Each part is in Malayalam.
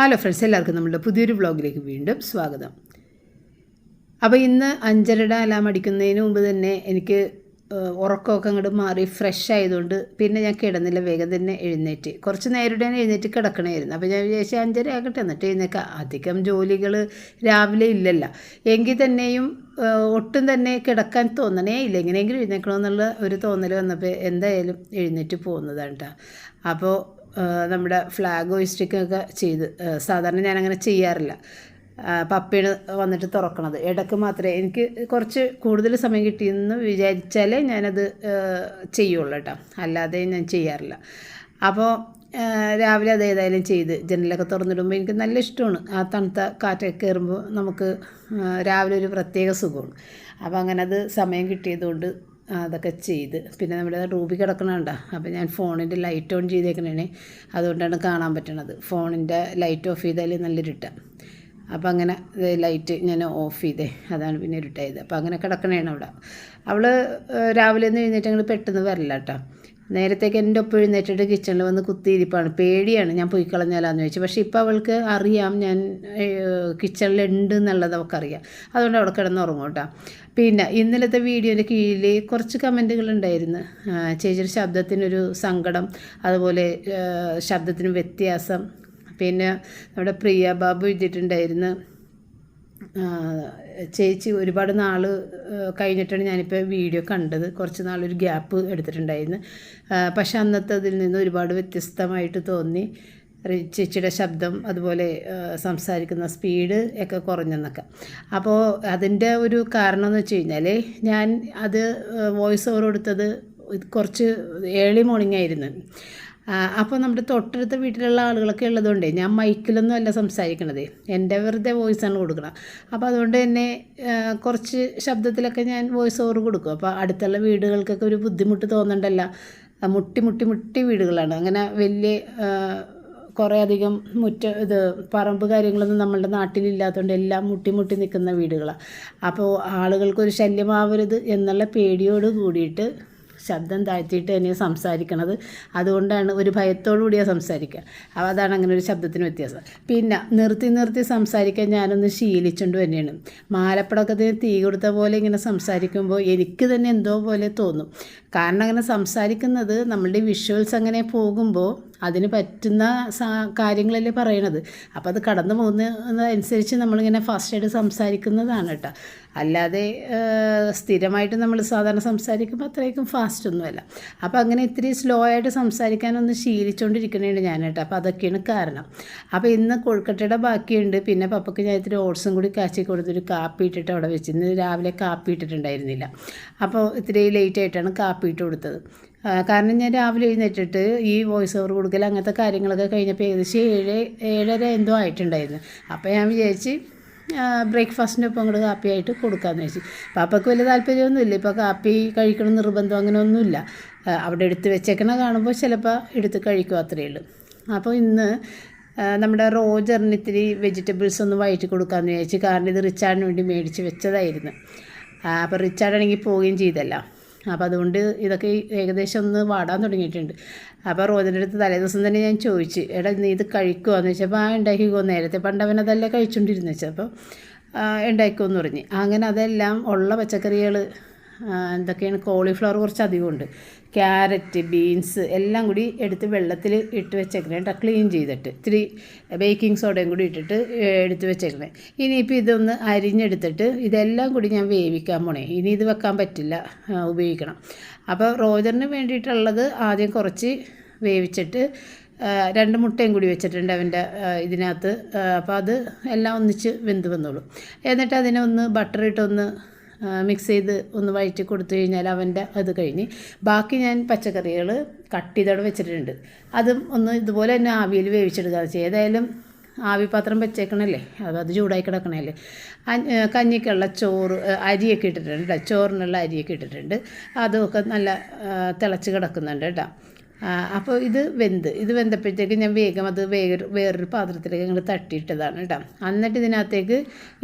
ഹലോ ഫ്രണ്ട്സ് എല്ലാവർക്കും നമ്മുടെ പുതിയൊരു വ്ളോഗിലേക്ക് വീണ്ടും സ്വാഗതം. അപ്പോൾ ഇന്ന് അഞ്ചരയുടെ അലാം അടിക്കുന്നതിന് മുമ്പ് തന്നെ എനിക്ക് ഉറക്കമൊക്കെ അങ്ങോട്ട് മാറി ഫ്രഷ് ആയതുകൊണ്ട് പിന്നെ ഞാൻ കിടന്നില്ല വേഗം തന്നെ എഴുന്നേറ്റ്. കുറച്ച് നേരം ഞാൻ എഴുന്നേറ്റ് കിടക്കണമായിരുന്നു. അപ്പോൾ ഞാൻ വിചാരിച്ചു അഞ്ചര ആകട്ടെ എന്നിട്ട് എഴുന്നേക്കാം. അധികം ജോലികൾ രാവിലെ ഇല്ലല്ല. എങ്കിൽ തന്നെയും ഒട്ടും തന്നെ കിടക്കാൻ തോന്നണേ ഇല്ല. എങ്ങനെയെങ്കിലും എഴുന്നേക്കണമെന്നുള്ള ഒരു തോന്നൽ വന്നപ്പോൾ എന്തായാലും എഴുന്നേറ്റ് പോകുന്നതാണ് കേട്ടോ അപ്പോൾ നമ്മുടെ ഫ്ലാഗ് ഒയിസ്റ്റിക്കൊക്കെ ചെയ്ത് സാധാരണ ഞാനങ്ങനെ ചെയ്യാറില്ല. പപ്പയാണ് വന്നിട്ട് തുറക്കണത്. ഇടയ്ക്ക് മാത്രമേ എനിക്ക് കുറച്ച് കൂടുതൽ സമയം കിട്ടിയെന്ന് വിചാരിച്ചാലേ ഞാനത് ചെയ്യുള്ളൂ കേട്ടോ. അല്ലാതെ ഞാൻ ചെയ്യാറില്ല. അപ്പോൾ രാവിലെ അത് ഏതായാലും ചെയ്ത് ജനലൊക്കെ തുറന്നിടുമ്പോൾ എനിക്ക് നല്ല ഇഷ്ടമാണ്. ആ തണുത്ത കാറ്റൊക്കെ കയറുമ്പോൾ നമുക്ക് രാവിലെ ഒരു പ്രത്യേക സുഖമാണ്. അപ്പോൾ അങ്ങനെ അത് സമയം കിട്ടിയതുകൊണ്ട് അതൊക്കെ ചെയ്ത്. പിന്നെ നമ്മുടെ റൂബി കിടക്കണുണ്ട? അപ്പോൾ ഞാൻ ഫോണിന്റെ ലൈറ്റ് ഓൺ ചെയ്തേക്കണേ അതുകൊണ്ടാണ് കാണാൻ പറ്റണത്. ഫോണിന്റെ ലൈറ്റ് ഓഫ് ചെയ്താൽ നല്ല ഇരുട്ടാണ് അപ്പോൾ അങ്ങനെ ലൈറ്റ് ഞാൻ ഓഫ് ചെയ്തേ. അതാണ് പിന്നെ ഇരുട്ടായത്. അപ്പോൾ അങ്ങനെ കിടക്കണേണ് അവിടെ. അവൾ രാവിലെ ഒന്ന് എഴുന്നേറ്റ് അങ്ങോട്ട് പെട്ടെന്ന് വരില്ല കേട്ടോ നേരത്തേക്ക് എന്റെ ഒപ്പം എഴുന്നേറ്റിട്ട് കിച്ചണിൽ വന്ന് കുത്തിയിരിപ്പാണ്. പേടിയാണ് ഞാൻ പോയി കളഞ്ഞാലാന്ന് ചോദിച്ചു. പക്ഷേ ഇപ്പോൾ അവൾക്ക് അറിയാം ഞാൻ കിച്ചണിലുണ്ട് എന്നുള്ളത് അവൾക്കറിയാം. അതുകൊണ്ട് അവിടെ കിടന്നുറങ്ങും കേട്ടോ. പിന്നെ ഇന്നലത്തെ വീഡിയോന്റെ കീഴിൽ കുറച്ച് കമന്റുകൾ ഉണ്ടായിരുന്നു. ചേച്ചിയുടെ ശബ്ദത്തിനൊരു സങ്കടം അതുപോലെ ശബ്ദത്തിന് വ്യത്യാസം. പിന്നെ നമ്മുടെ പ്രിയ ബാബു എഴുതിയിട്ടുണ്ടായിരുന്നു. ചേച്ചി ഒരുപാട് നാൾ കഴിഞ്ഞിട്ടാണ് ഞാനിപ്പോൾ വീഡിയോ കണ്ടത്. കുറച്ച് നാളൊരു ഗ്യാപ്പ് എടുത്തിട്ടുണ്ടായിരുന്നു. പക്ഷെ അന്നത്തെ അതിൽ നിന്ന് ഒരുപാട് വ്യത്യസ്തമായിട്ട് തോന്നി. ചേച്ചിയുടെ ശബ്ദം അതുപോലെ സംസാരിക്കുന്ന സ്പീഡ് ഒക്കെ കുറഞ്ഞെന്നൊക്കെ. അപ്പോൾ അതിന്റെ ഒരു കാരണം എന്ന് വെച്ച് കഴിഞ്ഞാൽ ഞാൻ അത് വോയിസ് ഓവർ കൊടുത്തത് കുറച്ച് ഏർലി മോർണിംഗ് ആയിരുന്നു. അപ്പോൾ നമ്മുടെ തൊട്ടടുത്ത വീട്ടിലുള്ള ആളുകളൊക്കെ ഉള്ളതുകൊണ്ട് ഞാൻ മൈക്കിലൊന്നും അല്ല സംസാരിക്കണത്. എന്റെ വെറുതെ വോയിസാണ് കൊടുക്കണം അപ്പോൾ അതുകൊണ്ട് തന്നെ കുറച്ച് ശബ്ദത്തിലൊക്കെ ഞാൻ വോയിസ് ഓവർ കൊടുക്കും. അപ്പോൾ അടുത്തുള്ള വീടുകൾക്കൊക്കെ ഒരു ബുദ്ധിമുട്ട് തോന്നണ്ടല്ല. മുട്ടി മുട്ടി മുട്ടി വീടുകളാണ്. അങ്ങനെ വലിയ കുറേ അധികം മുറ്റ ഇത് പറമ്പ് കാര്യങ്ങളൊന്നും നമ്മളുടെ നാട്ടിലില്ലാത്തതുകൊണ്ട് എല്ലാം മുട്ടി മുട്ടി നിൽക്കുന്ന വീടുകളാണ് അപ്പോൾ ആളുകൾക്കൊരു ശല്യമാവരുത് എന്നുള്ള പേടിയോട് കൂടിയിട്ട് ശബ്ദം താഴ്ത്തിയിട്ട് തന്നെ സംസാരിക്കണത്. അതുകൊണ്ടാണ് ഒരു ഭയത്തോടു കൂടിയാണ് സംസാരിക്കുക. അപ്പോൾ അതാണ് അങ്ങനെ ഒരു ശബ്ദത്തിന് വ്യത്യാസം. പിന്നെ നിർത്തി നിർത്തി സംസാരിക്കാൻ ഞാനൊന്ന് ശീലിച്ചുകൊണ്ട് തന്നെയാണ്. മാലപ്പടക്കത്തിന് തീ കൊടുത്ത പോലെ ഇങ്ങനെ സംസാരിക്കുമ്പോൾ എനിക്ക് തന്നെ എന്തോ പോലെ തോന്നും. കാരണം അങ്ങനെ സംസാരിക്കുന്നത് നമ്മളുടെ വിഷ്വൽസ് അങ്ങനെ പോകുമ്പോൾ അതിന് പറ്റുന്ന കാര്യങ്ങളല്ലേ പറയണത്. അപ്പോൾ അത് കടന്നു പോകുന്നതനുസരിച്ച് നമ്മളിങ്ങനെ ഫാസ്റ്റായിട്ട് സംസാരിക്കുന്നതാണ് കേട്ടോ. അല്ലാതെ സ്ഥിരമായിട്ട് നമ്മൾ സാധാരണ സംസാരിക്കുമ്പോൾ അത്രയ്ക്കും ഫാസ്റ്റ് ഒന്നുമല്ല. അപ്പോൾ അങ്ങനെ ഇത്തിരി സ്ലോ ആയിട്ട് സംസാരിക്കാനൊന്ന് ശീലിച്ചുകൊണ്ടിരിക്കണേണ് ഞാൻ കേട്ടോ. അപ്പോൾ അതൊക്കെയാണ് കാരണം. അപ്പോൾ ഇന്ന് കൊഴുക്കട്ടയുടെ ബാക്കിയുണ്ട്. പിന്നെ പപ്പയ്ക്ക് ഞാൻ ഇത്തിരി ഓട്സും കൂടി കാച്ചി കൊടുത്തൊരു കാപ്പി ഇട്ടിട്ട് അവിടെ വെച്ച്. ഇന്ന് രാവിലെ കാപ്പി ഇട്ടിട്ടുണ്ടായിരുന്നില്ല. അപ്പോൾ ഇത്തിരി ലേറ്റ് ആയിട്ടാണ് കാപ്പി ഇട്ട് കൊടുത്തത്. കാരണം ഞാൻ രാവിലെ എഴുന്നേറ്റിട്ട് ഈ വോയിസ് ഓവർ കൊടുക്കൽ അങ്ങനത്തെ കാര്യങ്ങളൊക്കെ കഴിഞ്ഞപ്പോൾ ഏകദേശം ഏഴ് ഏഴര എന്തോ ആയിട്ടുണ്ടായിരുന്നു. അപ്പോൾ ഞാൻ വിചാരിച്ച് ബ്രേക്ക്ഫാസ്റ്റിന്റെ ഒപ്പം കാപ്പി ആയിട്ട് കൊടുക്കാമെന്ന് വെച്ചു പാപ്പയ്ക്ക് വലിയ താല്പര്യമൊന്നുമില്ല ഇപ്പോൾ കാപ്പി കഴിക്കണം നിർബന്ധം അങ്ങനെയൊന്നുമില്ല. അവിടെ എടുത്ത് വെച്ചേക്കണ കാണുമ്പോൾ ചിലപ്പോൾ എടുത്ത് കഴിക്കും അത്രയേ ഉള്ളൂ. അപ്പോൾ ഇന്ന് നമ്മുടെ റോജറിന് ഇത്തിരി വെജിറ്റബിൾസ് ഒന്ന് വയറ്റി കൊടുക്കാമെന്ന് വിചാരിച്ചു കാരണം ഇത് റിച്ചാർഡിന് വേണ്ടി മേടിച്ച് വെച്ചതായിരുന്നു. അപ്പോൾ റിച്ചാർഡാണെങ്കിൽ പോവുകയും ചെയ്തല്ല. അപ്പോൾ അതുകൊണ്ട് ഇതൊക്കെ ഏകദേശം ഒന്ന് വാടാൻ തുടങ്ങിയിട്ടുണ്ട്. അപ്പോൾ റോജിന്റെ അടുത്ത് തലേ ദിവസം തന്നെ ഞാൻ ചോദിച്ചു എടാ നീ ഇത് കഴിക്കുമോ എന്ന് വെച്ചപ്പോൾ ആ ഉണ്ടാക്കിക്കോ. നേരത്തെ പണ്ട് അവൻ അതല്ലേ കഴിച്ചുകൊണ്ടിരുന്നു വെച്ചപ്പോൾ ഉണ്ടാക്കുമെന്ന് പറഞ്ഞ്. അങ്ങനെ അതെല്ലാം ഉള്ള പച്ചക്കറികൾ എന്തൊക്കെയാണ് കോളിഫ്ലവർ കുറച്ച് അധികമുണ്ട് ക്യാരറ്റ് ബീൻസ് എല്ലാം കൂടി എടുത്ത് വെള്ളത്തിൽ ഇട്ട് വെച്ചേക്കണേ. കേട്ടോ ക്ലീൻ ചെയ്തിട്ട്. ഇത്തിരി ബേക്കിംഗ് സോഡയും കൂടി ഇട്ടിട്ട് എടുത്ത് വെച്ചേക്കണേ. ഇനിയിപ്പോൾ ഇതൊന്ന് അരിഞ്ഞെടുത്തിട്ട് ഇതെല്ലാം കൂടി ഞാൻ വേവിക്കാൻ പോണേ. ഇനി ഇത് വെക്കാൻ പറ്റില്ല ഉപയോഗിക്കണം. അപ്പോൾ റോജറിന് വേണ്ടിയിട്ടുള്ളത് ആദ്യം കുറച്ച് വേവിച്ചിട്ട് രണ്ട് മുട്ടയും കൂടി വെച്ചിട്ടുണ്ട് അവന്റെ ഇതിനകത്ത്. അപ്പോൾ അത് എല്ലാം ഒന്നിച്ച് വെന്ത് വന്നോളും. എന്നിട്ട് അതിനെ ഒന്ന് ബട്ടർ ഇട്ടൊന്ന് മിക്സ് ചെയ്ത് ഒന്ന് വഴറ്റി കൊടുത്തു കഴിഞ്ഞാൽ അവന്റെ അത് കഴിഞ്ഞ്. ബാക്കി ഞാൻ പച്ചക്കറികൾ കട്ട് ചെയ്തവിടെ വെച്ചിട്ടുണ്ട്. അതും ഒന്ന് ഇതുപോലെ തന്നെ ആവിയിൽ വേവിച്ചെടുക്കുക. ഏതായാലും ആവി പാത്രം വെച്ചേക്കണല്ലേ? അത് അത് ചൂടായി കിടക്കണല്ലേ? കഞ്ഞിക്കുള്ള ചോറ് അരിയൊക്കെ ഇട്ടിട്ടുണ്ട് ചോറിനുള്ള അരിയൊക്കെ ഇട്ടിട്ടുണ്ട്. അതൊക്കെ നല്ല തിളച്ച് കിടക്കുന്നുണ്ട് കേട്ടോ. അപ്പോൾ ഇത് വെന്ത്. ഇത് വെന്തപ്പോഴത്തേക്ക് ഞാൻ വേഗം അത് വേറെ വേറൊരു പാത്രത്തിലേക്ക് ഞങ്ങൾ തട്ടിയിട്ടതാണ് കേട്ടോ. എന്നിട്ട് ഇതിനകത്തേക്ക്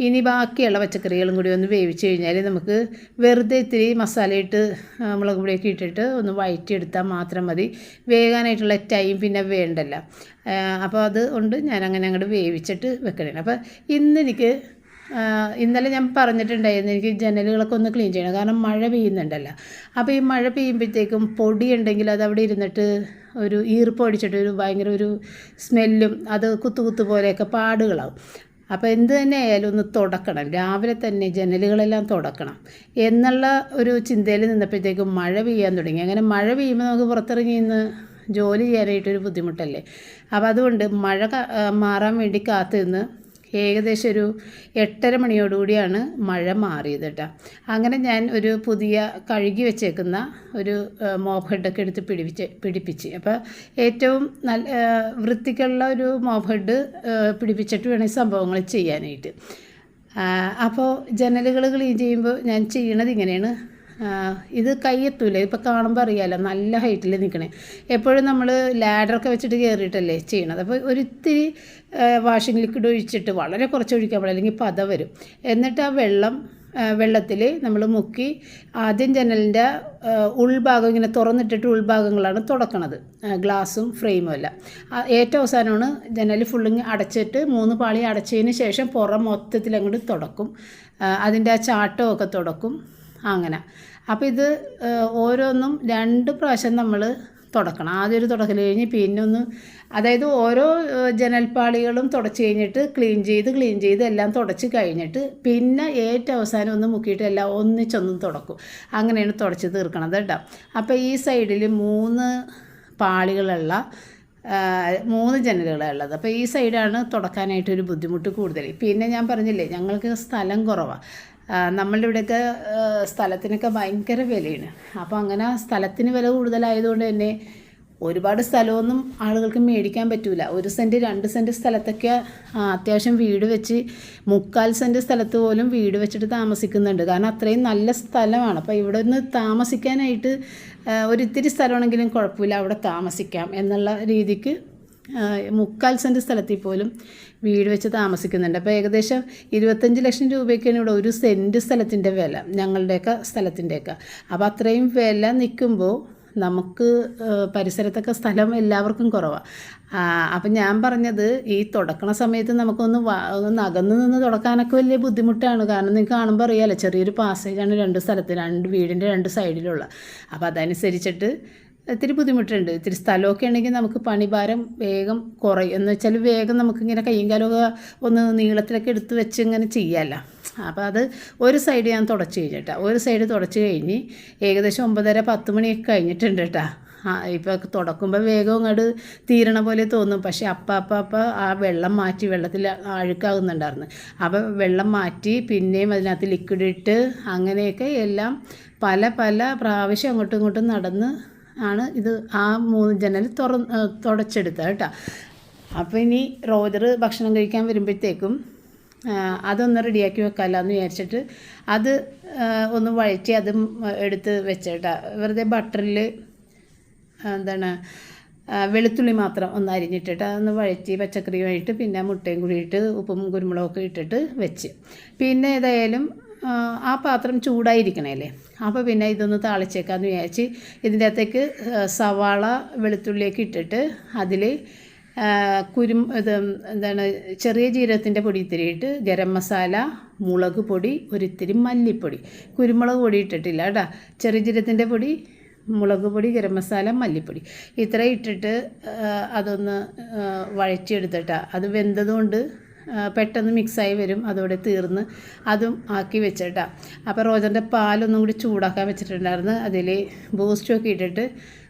ഇനി ബാക്കിയുള്ള പച്ചക്കറികളും കൂടി ഒന്ന് വേവിച്ച് കഴിഞ്ഞാൽ നമുക്ക് വെറുതെ ഇത്തിരി മസാലയിട്ട് മുളക് പൊടിയൊക്കെ ഇട്ടിട്ട് ഒന്ന് വഴറ്റിയെടുത്താൽ മാത്രം മതി. വേകാനായിട്ടുള്ള ടൈം പിന്നെ വേണ്ടല്ല. അപ്പോൾ അത് കൊണ്ട് ഞാൻ അങ്ങനെ അങ്ങോട്ട് വേവിച്ചിട്ട് വെക്കണേ അപ്പോൾ ഇന്ന് എനിക്ക് ആ, ഇന്നലെ ഞാൻ പറഞ്ഞിട്ടുണ്ടായിരുന്നു എനിക്ക് ജനലുകളൊക്കെ ഒന്ന് ക്ലീൻ ചെയ്യണം. കാരണം മഴ പെയ്യുന്നുണ്ടല്ലോ. അപ്പോൾ ഈ മഴ പെയ്യുമ്പോഴത്തേക്കും പൊടി ഉണ്ടെങ്കിൽ അത് അവിടെ ഇരുന്നിട്ട് ഒരു ഈർപ്പം അടിച്ചിട്ട് ഒരു ഭയങ്കര ഒരു സ്മെല്ലും അത് കുത്തു കുത്തു പോലെയൊക്കെ പാടുകളാവും. അപ്പോൾ എന്ത് തന്നെ ആയാലും ഒന്ന് തുടക്കണം. രാവിലെ തന്നെ ജനലുകളെല്ലാം തുടക്കണം. എന്നുള്ള ഒരു ചിന്തയിൽ നിന്നപ്പോഴത്തേക്കും മഴ പെയ്യാൻ തുടങ്ങി. അങ്ങനെ മഴ പെയ്യുമ്പോൾ നമുക്ക് പുറത്തിറങ്ങി ഇന്ന് ജോലി ചെയ്യാനായിട്ടൊരു ബുദ്ധിമുട്ടല്ലേ? അപ്പോൾ അതുകൊണ്ട് മഴ മാറാൻ വേണ്ടി കാത്തു നിന്ന് ഏകദേശം ഒരു എട്ടര മണിയോടുകൂടിയാണ് മഴ മാറിയത് കേട്ടോ. അങ്ങനെ ഞാൻ ഒരു പുതിയ കഴുകി വെച്ചേക്കുന്ന ഒരു മോപ്പ് ഹെഡൊക്കെ എടുത്ത് പിടിപ്പിച്ച് പിടിപ്പിച്ച്. അപ്പോൾ ഏറ്റവും നല്ല വൃത്തിക്കുള്ള ഒരു മോപ്പ് ഹെഡ് പിടിപ്പിച്ചിട്ട് വേണം സംഭവങ്ങൾ ചെയ്യാനായിട്ട്. അപ്പോൾ ജനലുകൾ ക്ലീൻ ചെയ്യുമ്പോൾ ഞാൻ ചെയ്യണത് ഇങ്ങനെയാണ്. ഇത് കൈയെത്തൂല ഇപ്പോൾ കാണുമ്പോൾ അറിയാമല്ലോ നല്ല ഹൈറ്റിൽ നിൽക്കണേ എപ്പോഴും നമ്മൾ ലാഡറൊക്കെ വെച്ചിട്ട് കയറിയിട്ടല്ലേ ചെയ്യണത്. അപ്പോൾ ഒരിത്തിരി വാഷിംഗ് ലിക്വിഡ് ഒഴിച്ചിട്ട് വളരെ കുറച്ച് ഒഴിക്കാൻ പാടില്ല അല്ലെങ്കിൽ പത വരും. എന്നിട്ട് ആ വെള്ളം വെള്ളത്തിൽ നമ്മൾ മുക്കി ആദ്യം ജനലിന്റെ ഉൾഭാഗം ഇങ്ങനെ തുറന്നിട്ടിട്ട് ഉൾഭാഗങ്ങളാണ് തുടക്കണത്. ഗ്ലാസും ഫ്രെയിമും എല്ലാം. ഏറ്റവും അവസാനമാണ് ജനൽ ഫുള്ളിങ് അടച്ചിട്ട് മൂന്ന് പാളി അടച്ചതിന് ശേഷം പുറം മൊത്തത്തിൽ അങ്ങോട്ട് തുടക്കും അതിന്റെ ആ ചാട്ടമൊക്കെ തുടക്കും. അങ്ങനെ. അപ്പോൾ ഇത് ഓരോന്നും രണ്ട് പ്രാവശ്യം നമ്മൾ തുടക്കണം. ആദ്യം ഒരു തുടക്കൽ കഴിഞ്ഞ് പിന്നെ ഒന്ന് അതായത് ഓരോ ജനൽപ്പാളികളും തുടച്ച് കഴിഞ്ഞിട്ട് ക്ലീൻ ചെയ്ത് ക്ലീൻ ചെയ്ത് എല്ലാം തുടച്ച് കഴിഞ്ഞിട്ട് പിന്നെ ഏറ്റവും അവസാനം ഒന്ന് മുക്കിയിട്ട് എല്ലാം ഒന്നിച്ചൊന്നും തുടക്കും. അങ്ങനെയാണ് തുടച്ച് തീർക്കണത് കേട്ടോ. അപ്പോൾ ഈ സൈഡിൽ മൂന്ന് പാളികളുള്ള മൂന്ന് ജനലുകളാണ് ഉള്ളത്. അപ്പോൾ ഈ സൈഡാണ് തുടക്കാനായിട്ട് ഒരു ബുദ്ധിമുട്ട് കൂടുതൽ. പിന്നെ ഞാൻ പറഞ്ഞില്ലേ ഞങ്ങൾക്ക് സ്ഥലം കുറവാണ് നമ്മളുടെ ഇവിടെയൊക്കെ സ്ഥലത്തിനൊക്കെ ഭയങ്കര വിലയാണ്. അപ്പോൾ അങ്ങനെ സ്ഥലത്തിന് വില കൂടുതലായതുകൊണ്ട് തന്നെ ഒരുപാട് സ്ഥലമൊന്നും ആളുകൾക്ക് മേടിക്കാൻ പറ്റില്ല ഒരു സെന്റ് രണ്ട് സെന്റ് സ്ഥലത്തൊക്കെ അത്യാവശ്യം വീട് വെച്ച് മുക്കാൽ സെന്റ് സ്ഥലത്ത് പോലും വീട് വെച്ചിട്ട് താമസിക്കുന്നുണ്ട്. കാരണം അത്രയും നല്ല സ്ഥലമാണ്. അപ്പോൾ ഇവിടെ നിന്ന് താമസിക്കാനായിട്ട് ആ, ഒരു ഇത്തിരി സ്ഥലമാണെങ്കിലും കുഴപ്പമില്ല അവിടെ താമസിക്കാം എന്നുള്ള രീതിക്ക് മുക്കാൽ സെന്റ് സ്ഥലത്തിൽ പോലും വീട് വെച്ച് താമസിക്കുന്നുണ്ട്. അപ്പോൾ ഏകദേശം ഇരുപത്തഞ്ച് ലക്ഷം രൂപയ്ക്കാണ് ഇവിടെ ഒരു സെന്റ് സ്ഥലത്തിന്റെ വില ഞങ്ങളുടെയൊക്കെ സ്ഥലത്തിന്റെയൊക്കെ അപ്പോൾ അത്രയും വില നിൽക്കുമ്പോൾ നമുക്ക് പരിസരത്തൊക്കെ സ്ഥലം എല്ലാവർക്കും കുറവാണ് അപ്പം ഞാൻ പറഞ്ഞത് ഈ തുടക്കണ സമയത്ത് നമുക്കൊന്ന് ഒന്ന് നിന്ന് തുടക്കാനൊക്കെ വലിയ ബുദ്ധിമുട്ടാണ്. കാരണം നിങ്ങൾക്ക് കാണുമ്പോൾ അറിയാമല്ലോ ചെറിയൊരു പാസേജാണ് രണ്ട് സ്ഥലത്ത് രണ്ട് വീടിന്റെ രണ്ട് സൈഡിലുള്ള. അപ്പോൾ അതനുസരിച്ചിട്ട് ഇത്തിരി ബുദ്ധിമുട്ടുണ്ട്. ഇത്തിരി സ്ഥലമൊക്കെ ഉണ്ടെങ്കിൽ നമുക്ക് പണിഭാരം വേഗം കുറയും എന്ന് വെച്ചാൽ വേഗം നമുക്കിങ്ങനെ കയ്യും കാലമൊക്കെ ഒന്ന് നീളത്തിലൊക്കെ എടുത്ത് വെച്ച് ഇങ്ങനെ ചെയ്യാമല്ലോ അപ്പോൾ അത് ഒരു സൈഡ് ഞാൻ തുടച്ച് കഴിഞ്ഞിട്ടാ. ഒരു സൈഡ് തുടച്ച് കഴിഞ്ഞ് ഏകദേശം ഒമ്പതര പത്ത് മണിയൊക്കെ കഴിഞ്ഞിട്ടുണ്ട് കേട്ടാ. ഇപ്പോൾ തുടക്കുമ്പോൾ വേഗം അങ്ങോട്ട് തീരണ പോലെ തോന്നും. പക്ഷേ അപ്പം അപ്പം അപ്പം ആ വെള്ളം മാറ്റി വെള്ളത്തിൽ അഴുക്കാകുന്നുണ്ടായിരുന്നു. അപ്പോൾ വെള്ളം മാറ്റി പിന്നെയും അതിനകത്ത് ലിക്വിഡ് ഇട്ട് അങ്ങനെയൊക്കെ എല്ലാം പല പല പ്രാവശ്യം അങ്ങോട്ടും ഇങ്ങോട്ടും നടന്ന് ആണ് ഇത് ആ മൂന്ന് ജനൽ തുറ തുടച്ചെടുത്തത് കേട്ടോ. അപ്പോൾ ഇനി റോജർ ഭക്ഷണം കഴിക്കാൻ വരുമ്പോഴത്തേക്കും അതൊന്ന് റെഡിയാക്കി വെക്കാമല്ലോ എന്ന് വിചാരിച്ചിട്ട് അത് ഒന്ന് വഴറ്റി അതും എടുത്ത് വെച്ചേട്ടാ. വെറുതെ ബട്ടറിൽ എന്താണ് വെളുത്തുള്ളി മാത്രം ഒന്ന് അരിഞ്ഞിട്ടിട്ട് അതൊന്ന് വഴറ്റി പച്ചക്കറിയുമായിട്ട് പിന്നെ മുട്ടയും കൂടി ഇട്ട് ഉപ്പും കുരുമുളകൊക്കെ ഇട്ടിട്ട് വെച്ച്. പിന്നെ ഏതായാലും ആ, ആ പാത്രം ചൂടായിരിക്കണേലേ അപ്പോൾ പിന്നെ ഇതൊന്ന് താളിച്ചേക്കാന്ന് വിചാരിച്ച് ഇതിന്റെ അകത്തേക്ക് സവാള വെളുത്തുള്ളിയൊക്കെ ഇട്ടിട്ട് അതിൽ കുരും ഇത് എന്താണ് ചെറിയ ജീരകത്തിന്റെ പൊടി ഇത്തിരി ഇട്ട് ഗരം മസാല മുളക് പൊടി ഒരിത്തിരി മല്ലിപ്പൊടി. കുരുമുളക് പൊടി ഇട്ടിട്ടില്ല കേട്ടോ. ചെറിയ ജീരകത്തിന്റെ പൊടി മുളക് പൊടി ഗരം മസാല മല്ലിപ്പൊടി. ഇത്ര ഇട്ടിട്ട് അതൊന്ന് ആ, വഴറ്റിയെടുത്തിട്ടാ. അത് വെന്തതുകൊണ്ട് പെട്ടെന്ന് മിക്സായി വരും. അതോടെ തീർന്ന് അതും ആക്കി വെച്ചിട്ടാ. അപ്പോൾ റോജറിന്റെ പാലൊന്നും കൂടി ചൂടാക്കാൻ വെച്ചിട്ടുണ്ടായിരുന്നു. അതിൽ ബൂസ്റ്റൊക്കെ ഇട്ടിട്ട്